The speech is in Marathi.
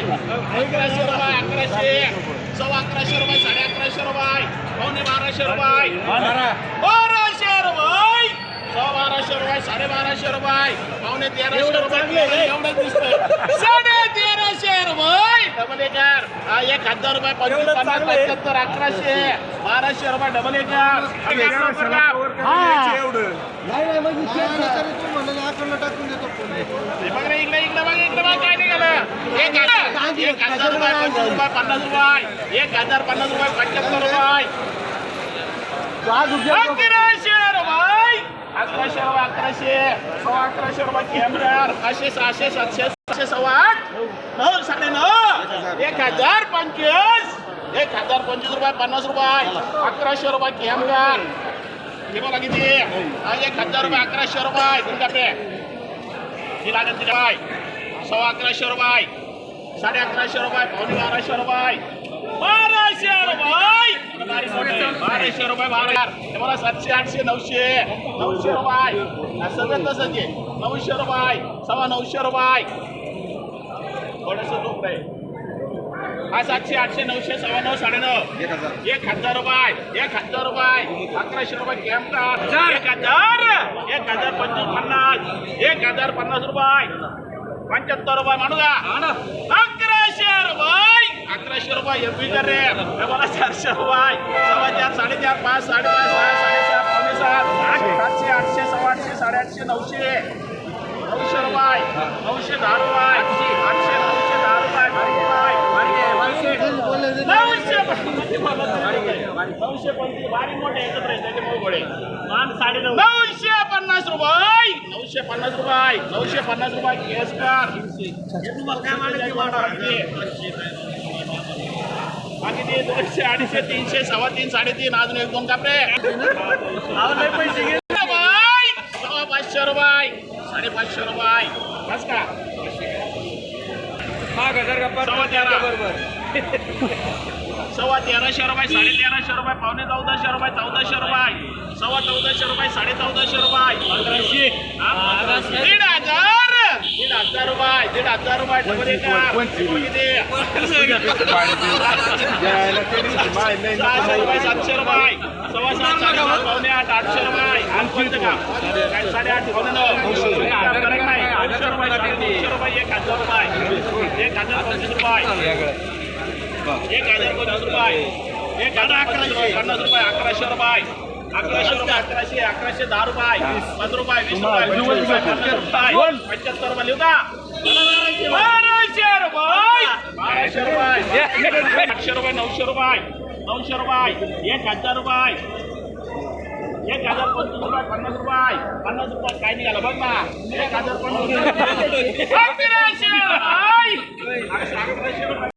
रुपये. अकराशे रुपये अकराशे. सव्वा अकराशे रुपये साडे अकराशे रुपये. पावणे बाराशे रुपये. बाराशे रुपये. सव्वा बाराशे रुपये साडे बाराशे रुपये. पावणे तेराशे रुपये. एवढं दिसतंय. साडे तेराशे रुपये. Double acre. हा एक हजार रुपये पंचवीस पन्नास पंच्याहत्तर अकराशे. बाराशे रुपये डबल एकर. हे. बघ रे इकडे इकडे बघ इकडे बघ काय निघालं. एक हजार रुपये पंचवीस रुपये पन्नास रुपये. एक हजार पन्नास रुपये पंच्याहत्तर रुपये. अकराशे रुपये अकराशे रुपये अकराशे. सव्वा अकराशे रुपये कॅमेरार पाचशे सहाशे सातशे सातशे सव्वा आठ. नऊ साडे नऊ. एक हजार पंचवीस. एक हजार पंचवीस रुपये पन्नास रुपये. अकराशे रुपये हे बघा किती. एक हजार रुपये अकराशे रुपये. तुमच्याकडे तिला. सव्वा अकराशे रुपये साडे अकराशे रुपये पावणे बाराशे रुपये. बाराशे रुपये! बाराशे रुपये बारा मला सातशे आठशे नऊशे. नऊशे रुपये. सगळं तसंच आहे. नऊशे रुपये सव्वा नऊशे रुपये. थोडंसं हा सातशे आठशे नऊशे सव्वा नऊ साडे नऊ. एक हजार. रुपये एक हजार रुपये. अकराशे रुपये कॅम्प एक हजार एक हजार पंचवीस पन्नास. एक हजार पन्नास रुपये. पंच्याहत्तर रुपये म्हणू का अकराशे रुपये. अकराशे रुपये एफ बी रे. मला चारशे रुपये. सव्वा चार साडेचार पाच साडेपाच सहा साडेसात पावणे सात आठ सातशे आठशे सव्वा आठशे साडेआठशे नऊशे. नऊशे रुपये. नऊशे दहा रुपये. आठशे. नऊशे दहा रुपये. नऊशे नऊशे पंचवीस बारीक मोठे एकत्र नऊशे पन्नास रुपये. नऊशे पन्नास रुपये नऊशे पन्नास रुपये कर बाकी ते दोनशे अडीचशे तीनशे सव्वा तीन साडेतीन अजून एक दोन घे सव्वा पाचशे रुपये साडेपाचशे रुपये. बस का? सव्वा तेरा. सव्वा तेराशे रुपये साडे तेराशे रुपये पावणे चौदाशे रुपये चौदाशे रुपये. सव्वा चौदाशे रुपये साडे चौदाशे रुपये. दीड हजार. दीड हजार रुपये दीड हजार रुपये? सहाशे रुपये सातशे रुपये. सव्वा सात साडेसात पावणे आठ आठशे रुपये. कोणतं का? काय साडेआठ पावणे नऊ. आठशे रुपये. साडेतीनशे रुपये एक हजार रुपये. एक हजार पंचवीस रुपये. एक हजार पन्नास रुपये एक हजार अकराशे पन्नास रुपये अकराशे रुपये अकराशे रुपये अकराशे अकराशे दहा रुपये पाच रुपये वीस रुपये रुपये रुपये पंच्याहत्तर रुपये लिहू का बाराशे रुपये बाराशे रुपये आठशे रुपये नऊशे रुपये नऊशे रुपये एक हजार रुपये एक हजार पंचवीस रुपये पन्नास रुपये पन्नास रुपये काय निघाला बघ ना एक हजार पंचवीस रुपये अकराशे रुपये